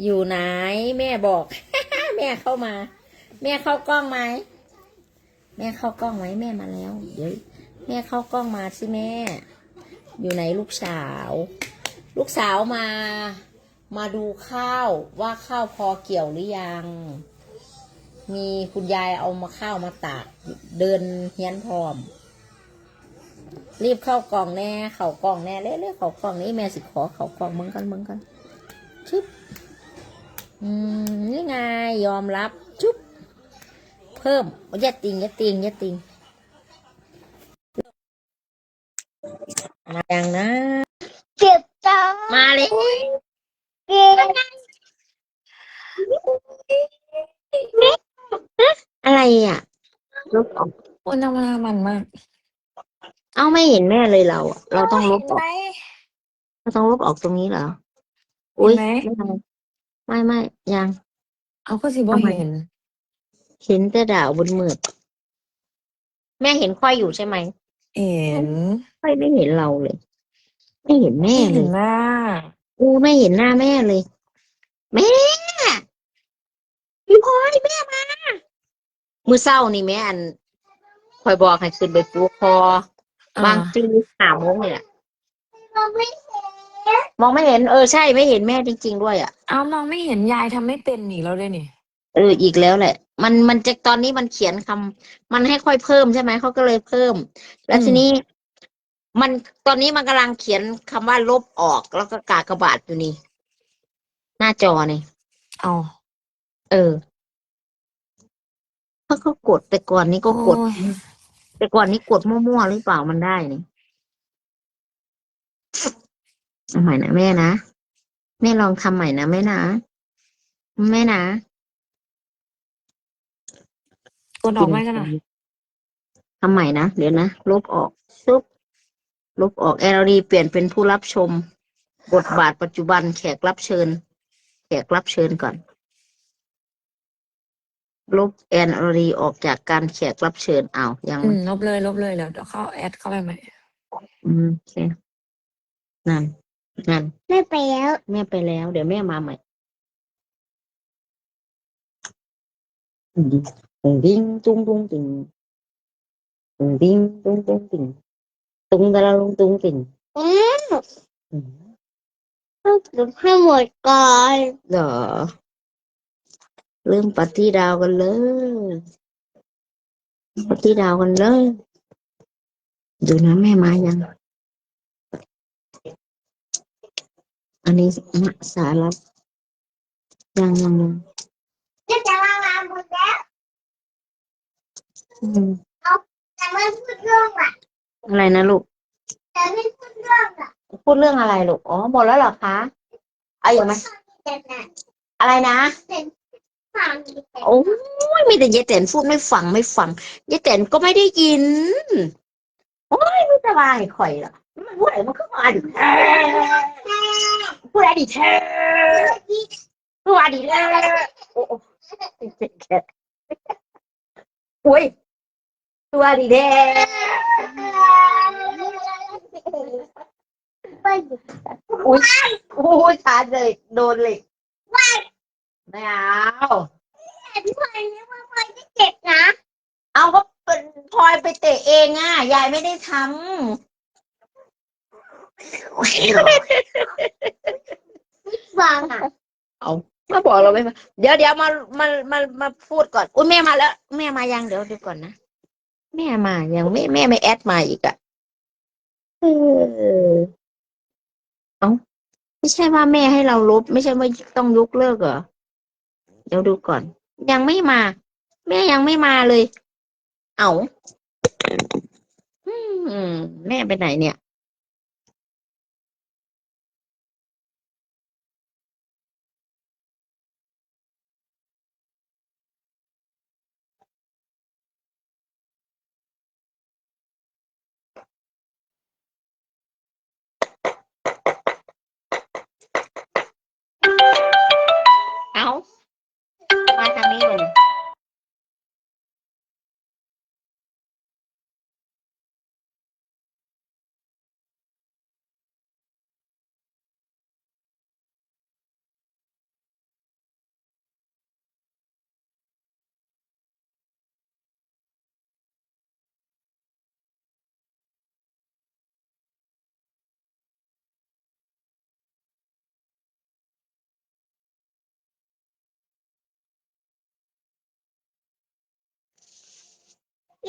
อยู่ไหน แม่บอก แม่เข้ามา แม่เข้ากล้องไหมแม่เข้ากล้องไหมแม่มาแล้ว เดี๋ยวแม่เข้ากล้องมาสิแม่ อยู่ไหนลูกสาว ลูกสาวมา มาดูข้าวว่าข้าวพอเกี่ยวหรือยัง มีคุณยายเอามาข้าวมาตากเดินเฮียนพร้อม รีบเข้ากล่องแน่ เข่ากล่องแน่เร็วๆเข่ากล่องนี้แม่สิขอเข่ากล่องมึงกันมึงกันชึบ อืมนี่ไงยอมรับชุบเพิ่มอย่าติงอย่าติงอย่าติงมาอย่างนะเจ็บจังมาเลยเจ็บอะไรอะลบออกโอ้ยน้ำมันมันมาก เอ้าไม่เห็นแม่เลยเราอะเราต้องลบออกไหมเราต้องลบออกตรงนี้เหรอ อุ้ยเห็นไหม ไม่เป็นไรไม่ไม่ยัง เอาก็สิบ่ทำไมเห็น เห็นแต่ดาวบนมืดแม่เห็นค่อยอยู่ใช่ไหมเห็นค่อยไม่เห็นเราเลย ไม่เห็นแม่ไม่เลเห็ยนหน้ากูไม่เห็นหน้าแม่เลย แม่พี่พลอยแม่มามือเศร้านี่แม่อันคอยบอกให้ขึ้นไปปลูกคอบางทีหาโมงเนี่ยเราไม่เห็นมองไม่เห็นเออใช่ไม่เห็นแม่จริง ๆ ด้วยอะเอามองไม่เห็นยายทำไม่เป็นอีกแล้วด้วยนี่ เอออีกแล้วแหละ มันมันจะตอนนี้มันเขียนคำมันให้ค่อยเพิ่มใช่ไหมเขาก็เลยเพิ่ม แล้วอืม ทีนี้ มันตอนนี้มันกำลังเขียนคำว่าลบออกแล้วก็กากบาทอยู่นี่ หน้าจอนี่ เอาเออเขาก็กดแต่ก่อนนี้ก็กด โอ้ยแต่ก่อนนี้กดมั่วๆหรือเปล่ามันได้นี่ เอาใหม่นะแม่นะ แม่ลองทำใหม่นะแม่นะ แม่นะกดออกไหมกันอะทำใหม่นะ เดี๋ยวนะ ลบออกซุบลบออกแอลดีเปลี่ยนเป็นผู้รับชม บทบาทปัจจุบันแขกรับเชิญ แขกรับเชิญก่อน ลบแอนอรีออกจากการแขกรับเชิญอ้าวยังอืมลบเลย ลบเลยแล้วเดี๋ยวเข้าแอดเข้าไปใหม่ อืมโอเคนั่น นั่นไม่ไปแล้ว แม่ไปแล้ว เดี๋ยวแม่มาใหม่ตุงดิ้งตุงตุงติงตุงดิ้งตุงตุงติงตุงตะละลุงตุงติงอืมอืมต้องเก็บให้หมดก่อนเหรอเริ่มปฏิดาวกันเลยปฏิดาวกันเลย ดูนะแม่มายัง อันนี้มะสารับยังยังยังจะจะลางานหมดแล้วอืมแต่ไม่พูดเรื่องอะอะไรนะลูกแต่ไม่พูดเรื่องอะพูดเรื่องอะไรลูกอ๋อหมดแล้วเหรอคะเอาอย่างไหมแต่น่ะอะไรนะฟังโอ้ยมีแต่ยายแตนพูดไม่ฟังไม่ฟังยายแตนก็ไม่ได้ยิน โอ้ยไม่สบายข่อยเหรอมันพูดอะไรมันก็มาดิแท้พูดอะไรดิแท้พูดอะไรดิแท้โอ้โหเจ็บแค่โอ้ยตัวดีแท้ไปอุ้ยโอ้ยขาดเลยโดนเลยไม่เอาแต่พี่พลอยเนี่ยว่าพลอยจะเจ็บนะ เอาก็ เป็นพลอยไปเตะเองอะ ยายไม่ได้ทำฟังอะมาบอกเราไม่มาเดี๋ยวเดี๋ยวมามามามาพูดก่อนอุ้ยแม่มาแล้ว แม่มายังเดี๋ยวดูก่อนนะแม่มายังไม่แม่ไม่แอดมาอีกอะเออเอาไม่ใช่ว่าแม่ให้เราลบ ไม่ใช่ว่าต้องยกเลิกเหรอเดี๋ยวดูก่อน ยังไม่มา แม่ยังไม่มาเลย เอาอืม แม่ไปไหนเนี่ย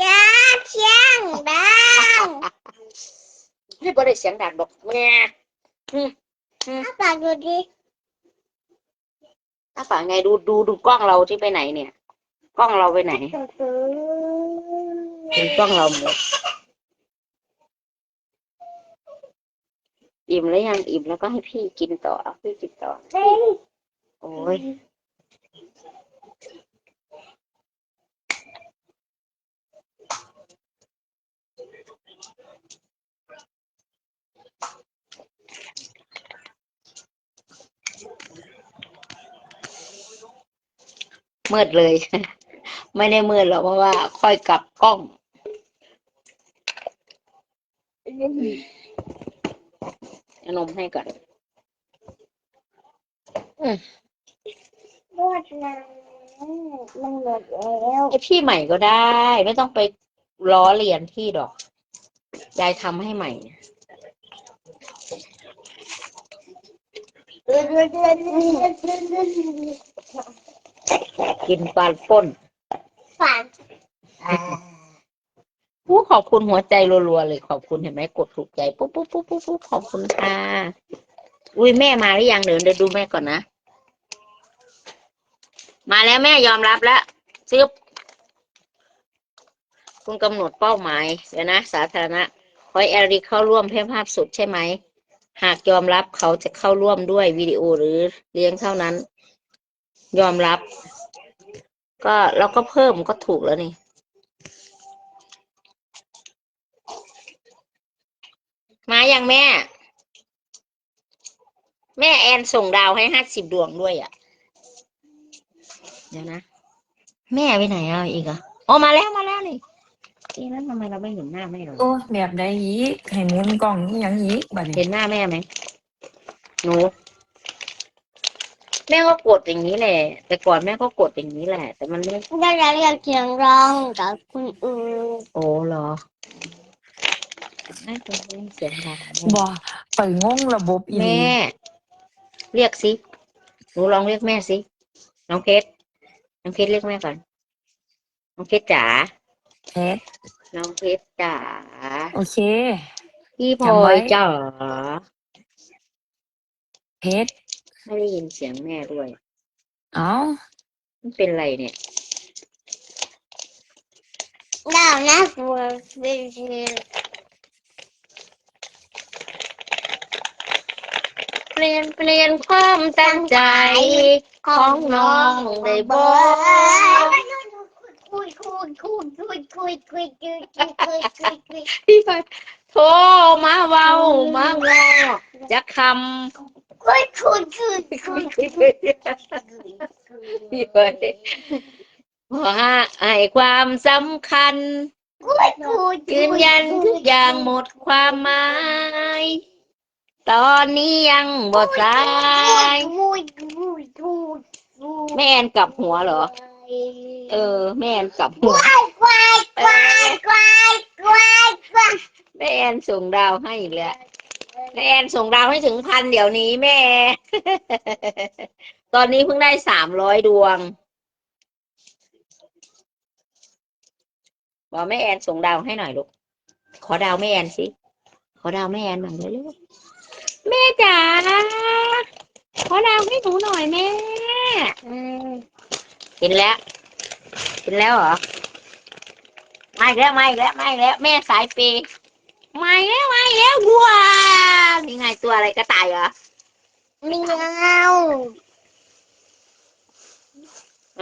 ยาเชียงดังนี่บ่ได้เสียงดังดอกแม่อ้าปากดูดิถ้าฝากไงดูดูดูกล้องเราที่ไปไหนเนี่ย กล้องเราไปไหนดูกล้องเราหมดอิ่มแล้วยังอิ่มแล้วก็ให้พี่กินต่อเอาพี่กินต่อเฮ้ยโอ้ย มืดเลย ไม่ได้มืดหรอกเพราะว่า ค่อยกลับกล้องเอานมให้ก่อนรวดน้ำมันหมดแล้วให้พี่ใหม่ก็ได้ ไม่ต้องไปล้อเลียนพี่ดอกยายทำให้ใหม่ กินปลาป่นฝันผู้ขอบคุณหัวใจรัวๆเลยขอบคุณเห็นไหมกดถูกใจปุ๊บปุ๊บปุ๊บปุ๊บปุ๊บขอบคุณค่ะอุ้ยแม่มาหรือยังเดี๋ยวเดี๋ยวดูแม่ก่อนนะ มาแล้วแม่ยอมรับแล้วซึบคุณกำหนดเป้าหมายเดี๋ยวนะ สาธารณะขอให้แอริเข้าร่วมเพื่อภาพสุดใช่ไหม หากยอมรับเขาจะเข้าร่วมด้วยวิดีโอหรือเลี้ยงเท่านั้น ยอมรับ ก็เราก็เพิ่มก็ถูกแล้วนี่ มาอย่างแม่ แม่แอนส่งดาวให้ห้าสิบดวงด้วยอะ เดี๋ยวนะ แม่ไปไหนอะอีกอะอ๋อมาแล้วมาแล้วนี่เอ๊ะแล้วทำไมเราไม่เห็นหน้าแม่เลยโอ้แบบใดยีกให้หมุนกล่องนี่ยังยีกบัดนี้เห็นหน้าแม่ไหมหนูแม่ก็กดอย่างนี้แหละ แต่ก่อนแม่ก็กดอย่างนี้แหละ แต่มันไม่ได้แล้วอยากเสียงร้องกับคุณอื่นโอ้เหรอน่าจะเล่นเสียงดังบ่ไปงงระบบอีหแม่ลีเรียกสิหนูลองเรียกแม่สิน้องเพชรน้องเพชรเรียกแม่ก่อนน้องเพชรจ๋าเฮ็ดน้องเพชรจ๋าโอเคพี่พลจำอไว้ยจ๋าเฮ็ด ไม่ได้ยินเสียงแม่ด้วย เอ้ามันเป็นไรเนี่ยดาวนะบัวเป็นเปลี่ยนเปลี่ยนความตั้งใจของน้องได้บอกคุยคุยคุยคุยคุยคุยคุยคุยคุยคุยคุยพี่พลอยโทรมาเว้ามาเว้าจะคำ คุยคุยคุยคุยพี่พลอยว่าให้ความสำคัญคืนยันทุกอย่างหมดความหมาย ตอนนี้ยังบดสายแม่แอนกลับหัวเหรอ เออ แม่แอนกลับหัวควายควายควายควายควายแม่แอนส่งดาวให้อีกแล้ว แม่แอนส่งดาวให้ถึงพันเดี๋ยวนี้แม่ ตอนนี้เพิ่งได้สามร้อยดวง บอกแม่แอนส่งดาวให้หน่อยลูก ขอดาวแม่แอนสิ ขอดาวแม่แอนหน่อยเร็วๆแม่จ๋า ขอดาวให้หนูหน่อยแม่เห็นแล้วเห็นแล้วเหรอ มาอีกแล้วมาอีกแล้วมาอีกแล้ว แม่สายปย์ มาอีกแล้วมาอีกแล้ววัวนี่ไงตัวอะไรกระต่ายเหรอไม่เอา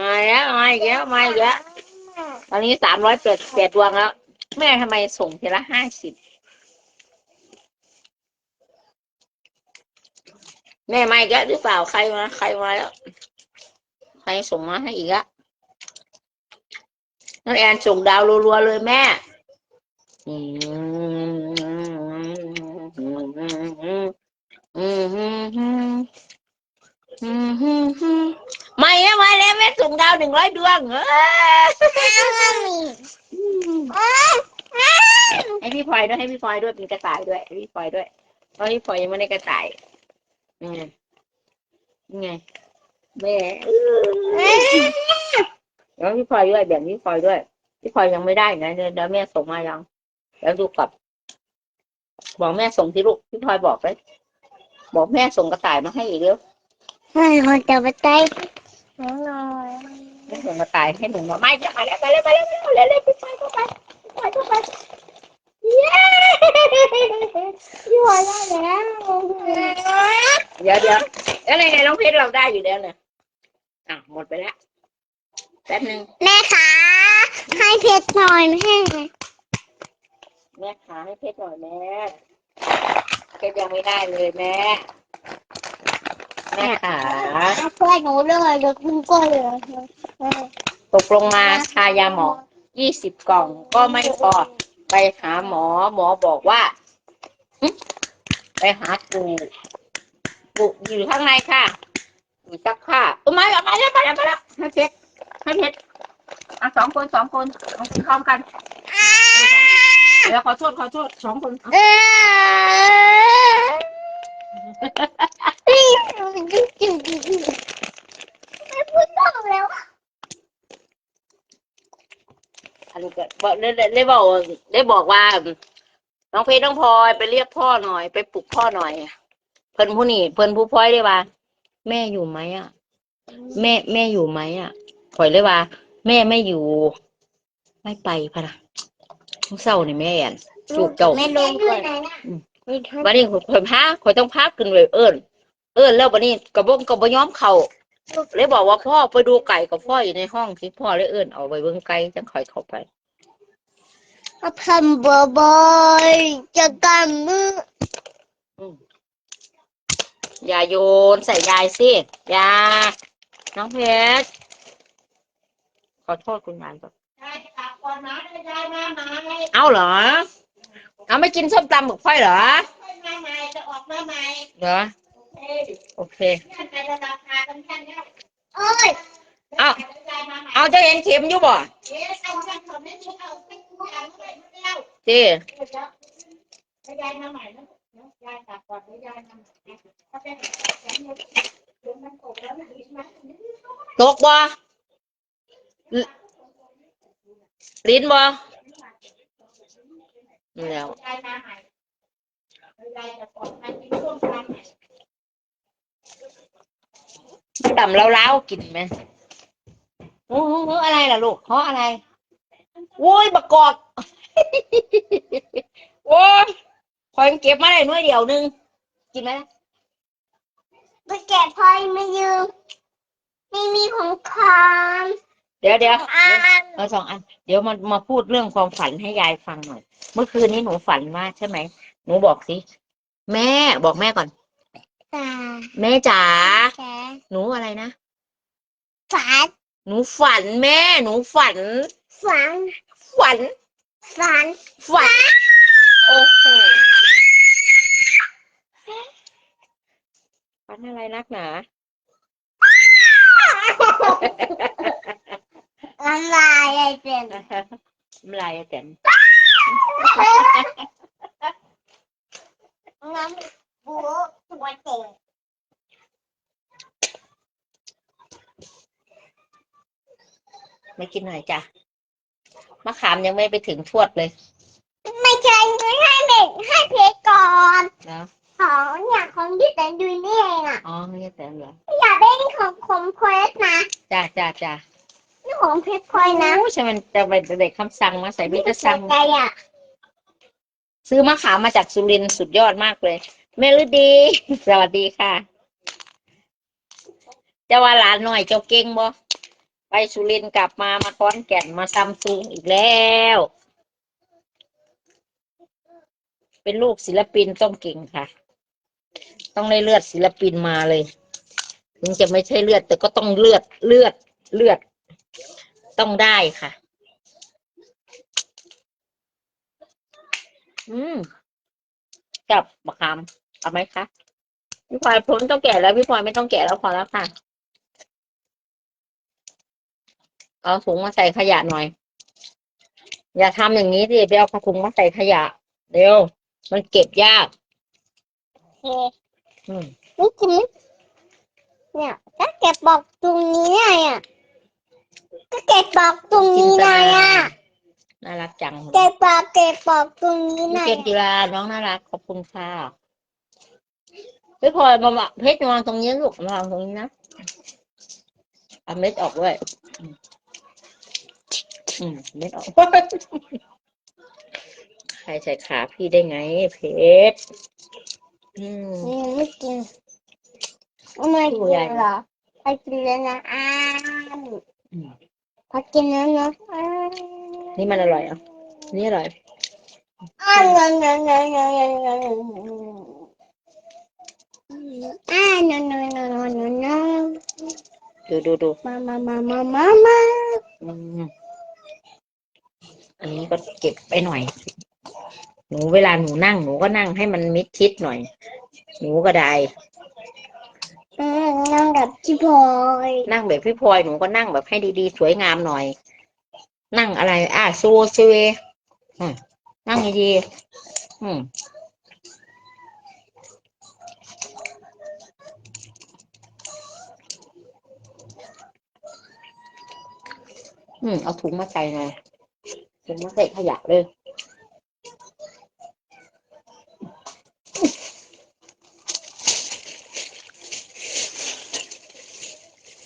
มาอีกแล้วมาอีกแล้วมาอีกแล้วตอนนี้สามร้อยแปดแปดดวงแล้ว แม่ทำไมส่งทีละห้าสิบแม่มาอีกแล้วหรือเปล่าใครมาใครมาแล้ว ใครส่งมาให้อีกอะน้องแอนส่งดาวรัวๆเลยแม่ อืม ไม่แล้วมาแล้วแม่ส่งดาวหนึ่งร้อยดวงเออให้พี่พลอยด้วยให้พี่พลอยด้วยเป็นกระต่ายด้วยให้พี่พลอยด้วยเพราะพี่พลอยยังไม่ได้กระต่ายนี่ไงนี่ไงแม่แล้วพี่พลอยด้วยแบ่งพี่พลอยด้วยพี่พลอยยังไม่ได้นะเดี๋ยวแม่ส่งมายังแล้วดูกับ บอกแม่ส่งที่ลูกพี่พลอยบอกเลยบอกแม่ส่งกระต่ายมาให้อีกเร็วให้คนจะไปใต้หนูหน่อยแม่ส่งกระต่ายให้หนูหน่อยไม่จะมาแล้วไปแล้วไปแล้วไปแล้วเร็วๆพี่พลอยเข้าไปพี่พลอยเข้าไปเย้พี่พลอยได้แล้วเดี๋ยวเดี๋ยวแล้วในไงน้องเพชรเราได้อยู่แล้วเนี่ยอะหมดไปแล้วแป๊บนึงแม่คะให้เพชรหน่อยแม่ แม่ขาให้เพชรหน่อยแม่เพชรยังไม่ได้เลยแม่แม่ขาช่วยหนูเลยเดี๋ยวคุณก็เลยตกลงมาทายาหมองยี่สิบกล่องก็ไม่พอไปหาหมอหมอบอกว่าหึไปหาปู่ปู่อยู่ข้างในค่ะอยู่ซักผ้าเออมาแล้วมาแล้วมาแล้วมาแล้วให้เพชรให้เพชรอะสองคนสองคนเอาพร้อมกัน เดี๋ยวขอโทษขอโทษสองคนเอาเออไม่พูดต้องแล้วอันนี้ก็บอกได้ได้ได้บอกได้บอกว่า น้องเพชรน้องพลอยไปเรียกพ่อหน่อย ไปปลุกพ่อหน่อย เพิ่นผู้นี่เพิ่นผู้พลอยได้ว่า แม่อยู่ไหมอะ แม่แม่อยู่ไหมอะพลอยเลยว่า แม่ไม่อยู่ ไม่ไปพะนะทุก เศร้านี่แม่แอนจูบเจ้าไม่ลงก่อนวันนี้ข่อยพาข่อยต้องพาขึ้นเลยเอิ้นเอิ้นแล้ววันนี้กระบงกระบย้อมเขาเลยบอกว่าพ่อไปดูไก่กับพ่ออยู่ในห้องที่พ่อเลยเอิ้นเอาไปเบิ่งไก่จังข่อยเข้าไปทำบ่อยๆจะกันมืออย่าโยนใส่ยายสิอยาน้องเพชรขอโทษคุณยายก่อน เอาเหรอ เอาไม่กินส้มตำหมึกไฟเหรอเหรอ โอเค เอ้ยเอาเอาเจะเห็นเข็มอยู่บ่จีตกบ่ ลิลิ้นบ่นี่แล้วต่ำเล้าวๆกินไหมโอ้โหอะไรล่ะลูกเพราะอะไรโว้ยบักกอกโว้ยคอยเก็บมาได้หน้อยเดียวนึง กินไหมล่ะไปแกะพลอยมายืมไม่มีของคาม เดี๋ยวเดี๋ยวอ่านเอาสองอัน เดี๋ยวมามาพูดเรื่องความฝันให้ยายฟังหน่อย เมื่อคืนนี้หนูฝันว่าใช่ไหมหนูบอกสิแม่บอกแม่ก่อนตาแม่จ๋าแกหนูอะไรนะฝันหนูฝันแม่ หนูฝัน ฝัน ฝัน ฝัน ฝัน โอ้โหฝันอะไรนักหนาน้ำลายอะไรเต็มน้ำลายอะแตนน้ำบัวตัวเต็มไม่กินหน่อยจ้ะมะขามยังไม่ไปถึงทวดเลย ไม่ใช่ไม่ให้เด็กให้เพชรก่อนนะของอย่างของที่แต่ดูนี่เองอะอ๋อไม่ใช่แตนเหรออยากได้ของของเพชรนะจ้าจ้าจ้านี่ ของเพชรพลอยนะโอ้ใช่มันจะไปเด็กคำสั่งมาใส่มิตรสั่งใจอะ ซื้อมะขามมาจากสุรินทร์สุดยอดมากเลย เมลดี สวัสดีค่ะเจ้าว่าหลานหน่อยเจ้าเก่งบ่ไปสุรินทร์กลับมามาค้อนแก่นมาซัมซุงอีกแล้ว เป็นลูกศิลปินต้องเก่งค่ะ ต้องได้เลือดศิลปินมาเลยถึงจะไม่ใช่เลือด แต่ก็ต้องเลือดเลือดเลือด ต้องได้ค่ะ อืม กับมะขามเอาไหมคะ พี่พลอยพ้นต้องแก่แล้ว พี่พลอยไม่ต้องแก่แล้วพอแล้วค่ะ เอาถุงมาใส่ขยะหน่อย อย่าทำอย่างนี้สิไปเอาถุงมาใส่ขยะ เร็ว มันเก็บยากโอเคอืม นี่กินไหมเนี่ยก็เก็บบอกตรงนี้ไงอะ ก็เก็บบอกตรงนี้ไงอะน่ารักจังเก็บปากเก็บปากตรงนี้หน่อยเกมกีฬาน้องน่ารักขอบคุณค่ะพี่พลอยมาวางเพชรวางตรงนี้ลูกมาวางตรงนี้นะเอาเม็ดออกด้วยอืมอืมเม็ดออกใครใส่ขาพี่ได้ไง เพชรอืมอืมไม่กินไม่กินเหรอพอกินแล้วนะอ้ามอืม พอกินแล้วนะอ้ามนี่มันอร่อยอะนี่อร่อย อ้ามนนนนนนนอ้านนนนนนนดูดูดูมามามามามามาอืมอันนี้ก็เก็บไปหน่อย หนูเวลาหนูนั่งหนูก็นั่งให้มันมิดชิดหน่อย หนูก็ได้ อืมนั่งกับพี่พลอยนั่งแบบพี่พลอยหนูก็นั่งแบบให้ดีๆ สวยงามหน่อย นั่งอะไร อะซูซูอืมนั่งดีๆอืมอืมเอาถุงมาใส่หน่อยถุงมาใส่ขยะเลย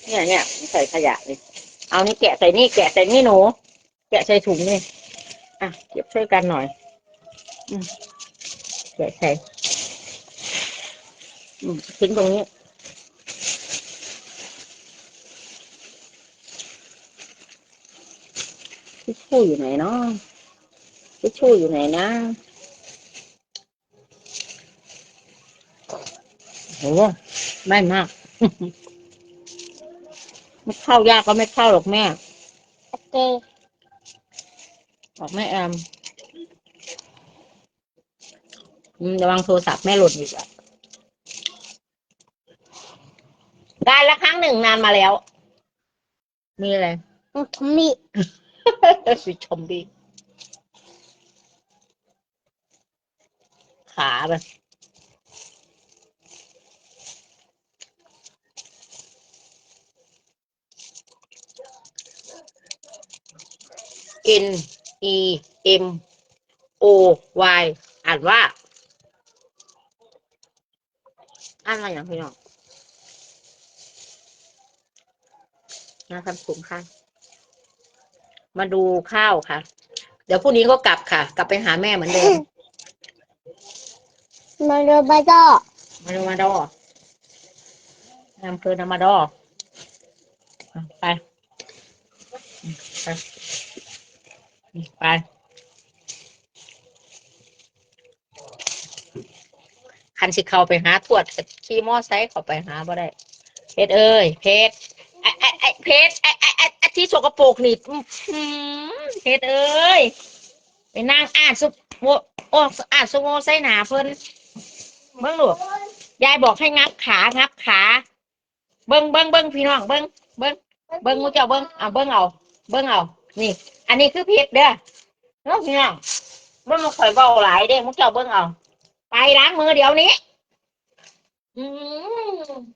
เนี่ยเนี่ยใส่ขยะเลยเอานี่แกะใส่นี่แกะใส่นี่หนู แกะใส่ถุงนี่อะเก็บช่วยกันหน่อยอืมแกะใส่อืมทิ้งตรงนี้ทิชชู่อยู่ไหนเนาะทิชชู่อยู่ไหนนะโหแม่มาก ไม่เข้ายากก็ไม่เข้าหรอกแม่ โอเคบอกแม่แอมอืมระวังโทรศัพท์แม่หล่นอีกอะได้ละครั้งหนึ่งนานมาแล้ว มีอะไรมีสิชมดีขาแบบ เอ็น E M O Y อ่านว่า อ่านว่าอย่างพี่น้องนะครับผมค่ะ มาดูข้าวค่ะ เดี๋ยวพรุ่งนี้ก็กลับค่ะ กลับไปหาแม่เหมือนเดิม มาเรือบาดอมาดูมาดออำเภอนามาดออะไปไป ไป คันสิเข้าไปหาทวดขี่มอไซค์เข้าไปหาบ่ได้ เพชรเอ้ย เพชรไอ้ไอ้ไอ้เพชรไอ้ไอ้ไอ้ไอ้ที่สกปรกนี่เพชรเอ้ย ไปนั่งอ่านสุโมโอ้อ่านสุโมไซหนาเพิ่นเบิ่งหลูกยายบอกให้งับขางับขา เบิ่งเบิ่งเบิ่งพี่น้องเบิ่งเบิ่งเบิ่งมูเจ้าเบิ่งเอาเบิ่งเอา เบิ่งเอา นี่ อันนี้คือพริกเด้อน้องพี่น้องบ่มาข่อยเว้าหลายเด้มูเจ้าเบิ่งเอา ไปล้างมือเดี๋ยวนี้ อืม